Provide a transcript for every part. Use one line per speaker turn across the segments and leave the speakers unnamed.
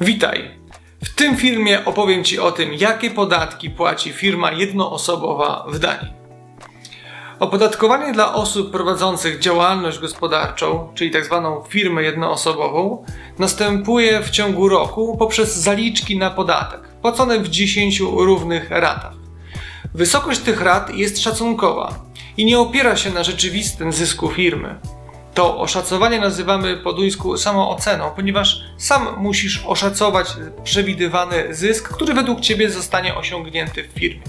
Witaj! W tym filmie opowiem Ci o tym, jakie podatki płaci firma jednoosobowa w Danii. Opodatkowanie dla osób prowadzących działalność gospodarczą, czyli tzw. firmę jednoosobową, następuje w ciągu roku poprzez zaliczki na podatek, płacone w 10 równych ratach. Wysokość tych rat jest szacunkowa i nie opiera się na rzeczywistym zysku firmy. To oszacowanie nazywamy po duńsku samooceną, ponieważ sam musisz oszacować przewidywany zysk, który według Ciebie zostanie osiągnięty w firmie.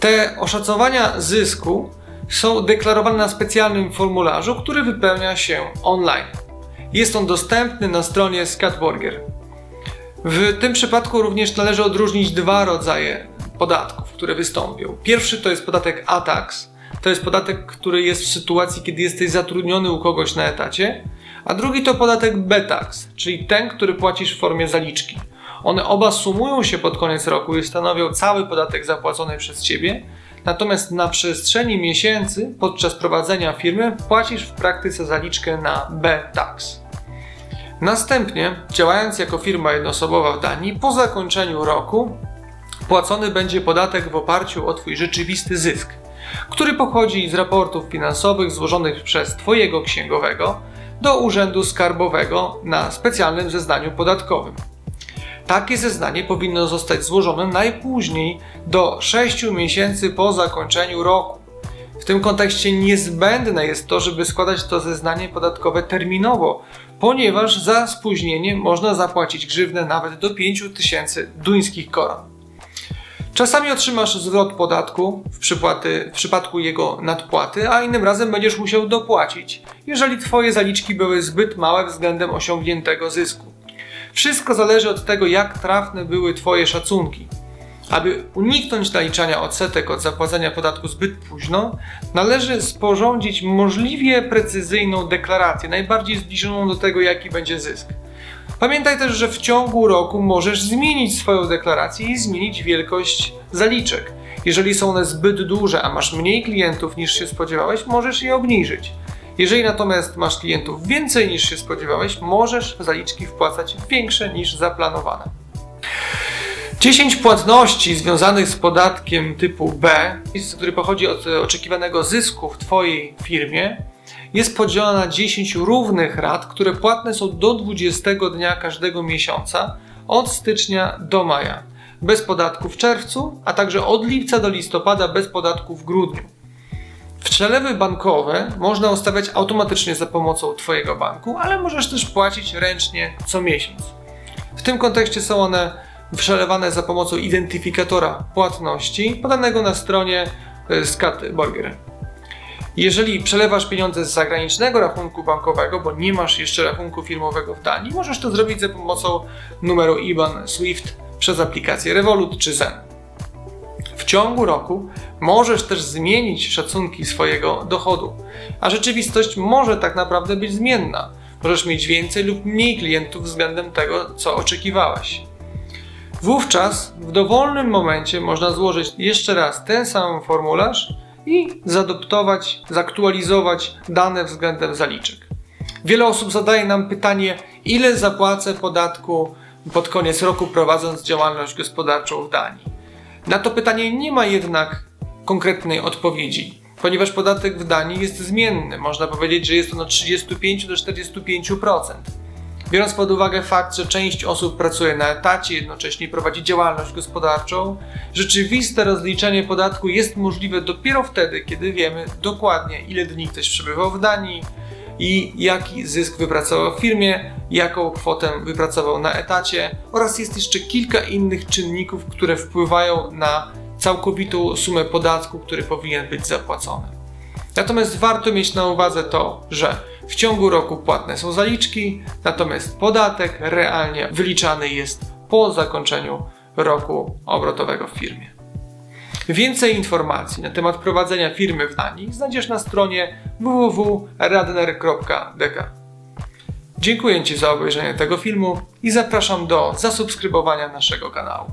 Te oszacowania zysku są deklarowane na specjalnym formularzu, który wypełnia się online. Jest on dostępny na stronie Skatborger. W tym przypadku również należy odróżnić dwa rodzaje podatków, które wystąpią. Pierwszy to jest podatek ATAX, to jest podatek, który jest w sytuacji, kiedy jesteś zatrudniony u kogoś na etacie, a drugi to podatek BETAX, czyli ten, który płacisz w formie zaliczki. One oba sumują się pod koniec roku i stanowią cały podatek zapłacony przez Ciebie, natomiast na przestrzeni miesięcy podczas prowadzenia firmy płacisz w praktyce zaliczkę na BETAX. Następnie, działając jako firma jednoosobowa w Danii, po zakończeniu roku płacony będzie podatek w oparciu o Twój rzeczywisty zysk, który pochodzi z raportów finansowych złożonych przez Twojego księgowego do Urzędu Skarbowego na specjalnym zeznaniu podatkowym. Takie zeznanie powinno zostać złożone najpóźniej do 6 miesięcy po zakończeniu roku. W tym kontekście niezbędne jest to, żeby składać to zeznanie podatkowe terminowo, ponieważ za spóźnienie można zapłacić grzywnę nawet do 5000 duńskich koron. Czasami otrzymasz zwrot podatku w, przypłaty, w przypadku jego nadpłaty, a innym razem będziesz musiał dopłacić, jeżeli Twoje zaliczki były zbyt małe względem osiągniętego zysku. Wszystko zależy od tego, jak trafne były Twoje szacunki. Aby uniknąć naliczania odsetek od zapłacenia podatku zbyt późno, należy sporządzić możliwie precyzyjną deklarację, najbardziej zbliżoną do tego, jaki będzie zysk. Pamiętaj też, że w ciągu roku możesz zmienić swoją deklarację i zmienić wielkość zaliczek. Jeżeli są one zbyt duże, a masz mniej klientów niż się spodziewałeś, możesz je obniżyć. Jeżeli natomiast masz klientów więcej niż się spodziewałeś, możesz zaliczki wpłacać większe niż zaplanowane. 10 płatności związanych z podatkiem typu B, który pochodzi od oczekiwanego zysku w Twojej firmie, jest podzielona na 10 równych rat, które płatne są do 20 dnia każdego miesiąca od stycznia do maja. Bez podatku w czerwcu, a także od lipca do listopada bez podatku w grudniu. Przelewy bankowe można ustawiać automatycznie za pomocą Twojego banku, ale możesz też płacić ręcznie co miesiąc. W tym kontekście są one przelewane za pomocą identyfikatora płatności podanego na stronie e, Skatborger. Jeżeli przelewasz pieniądze z zagranicznego rachunku bankowego, bo nie masz jeszcze rachunku firmowego w Danii, możesz to zrobić za pomocą numeru IBAN SWIFT przez aplikację Revolut czy Zen. W ciągu roku możesz też zmienić szacunki swojego dochodu, a rzeczywistość może tak naprawdę być zmienna. Możesz mieć więcej lub mniej klientów względem tego, co oczekiwałeś. Wówczas w dowolnym momencie można złożyć jeszcze raz ten sam formularz i zadoptować, zaktualizować dane względem zaliczek. Wiele osób zadaje nam pytanie, ile zapłacę podatku pod koniec roku prowadząc działalność gospodarczą w Danii. Na to pytanie nie ma jednak konkretnej odpowiedzi, ponieważ podatek w Danii jest zmienny. Można powiedzieć, że jest on od 35 do 45%. Biorąc pod uwagę fakt, że część osób pracuje na etacie, jednocześnie prowadzi działalność gospodarczą, rzeczywiste rozliczenie podatku jest możliwe dopiero wtedy, kiedy wiemy dokładnie, ile dni ktoś przebywał w Danii i jaki zysk wypracował w firmie, jaką kwotę wypracował na etacie oraz jest jeszcze kilka innych czynników, które wpływają na całkowitą sumę podatku, który powinien być zapłacony. Natomiast warto mieć na uwadze to, że w ciągu roku płatne są zaliczki, natomiast podatek realnie wyliczany jest po zakończeniu roku obrotowego w firmie. Więcej informacji na temat prowadzenia firmy w Danii znajdziesz na stronie www.radner.dk. Dziękuję Ci za obejrzenie tego filmu i zapraszam do zasubskrybowania naszego kanału.